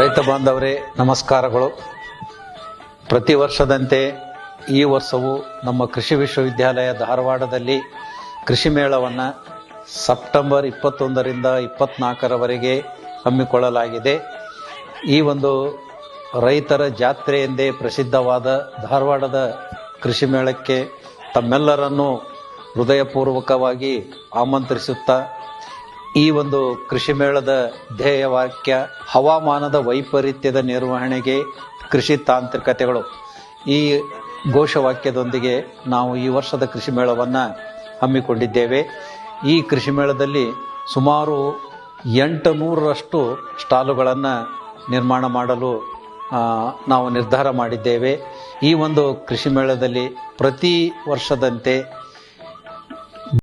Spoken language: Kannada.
ರೈತ ಬಾಂಧವರೇ, ನಮಸ್ಕಾರಗಳು. ಪ್ರತಿ ವರ್ಷದಂತೆ ಈ ವರ್ಷವೂ ನಮ್ಮ ಕೃಷಿ ವಿಶ್ವವಿದ್ಯಾಲಯ ಧಾರವಾಡದಲ್ಲಿ ಕೃಷಿ ಮೇಳವನ್ನು ಸೆಪ್ಟೆಂಬರ್ ಇಪ್ಪತ್ತೊಂದರಿಂದ ಇಪ್ಪತ್ನಾಲ್ಕರವರೆಗೆ ಹಮ್ಮಿಕೊಳ್ಳಲಾಗಿದೆ. ಈ ಒಂದು ರೈತರ ಜಾತ್ರೆ ಎಂದೇ ಪ್ರಸಿದ್ಧವಾದ ಧಾರವಾಡದ ಕೃಷಿ ಮೇಳಕ್ಕೆ ತಮ್ಮೆಲ್ಲರನ್ನು ಹೃದಯಪೂರ್ವಕವಾಗಿ ಆಮಂತ್ರಿಸುತ್ತಾ ಈ ಒಂದು ಕೃಷಿ ಮೇಳದ ಧ್ಯೇಯ ವಾಕ್ಯ ಹವಾಮಾನದ ವೈಪರೀತ್ಯದ ನಿರ್ವಹಣೆಗೆ ಕೃಷಿ ತಾಂತ್ರಿಕತೆಗಳು. ಈ ಘೋಷವಾಕ್ಯದೊಂದಿಗೆ ನಾವು ಈ ವರ್ಷದ ಕೃಷಿ ಮೇಳವನ್ನು ಹಮ್ಮಿಕೊಂಡಿದ್ದೇವೆ. ಈ ಕೃಷಿ ಮೇಳದಲ್ಲಿ ಸುಮಾರು ಎಂಟು ನೂರರಷ್ಟು ಸ್ಟಾಲುಗಳನ್ನು ನಿರ್ಮಾಣ ಮಾಡಲು ನಾವು ನಿರ್ಧಾರ ಮಾಡಿದ್ದೇವೆ. ಈ ಒಂದು ಕೃಷಿ ಮೇಳದಲ್ಲಿ ಪ್ರತಿ ವರ್ಷದಂತೆ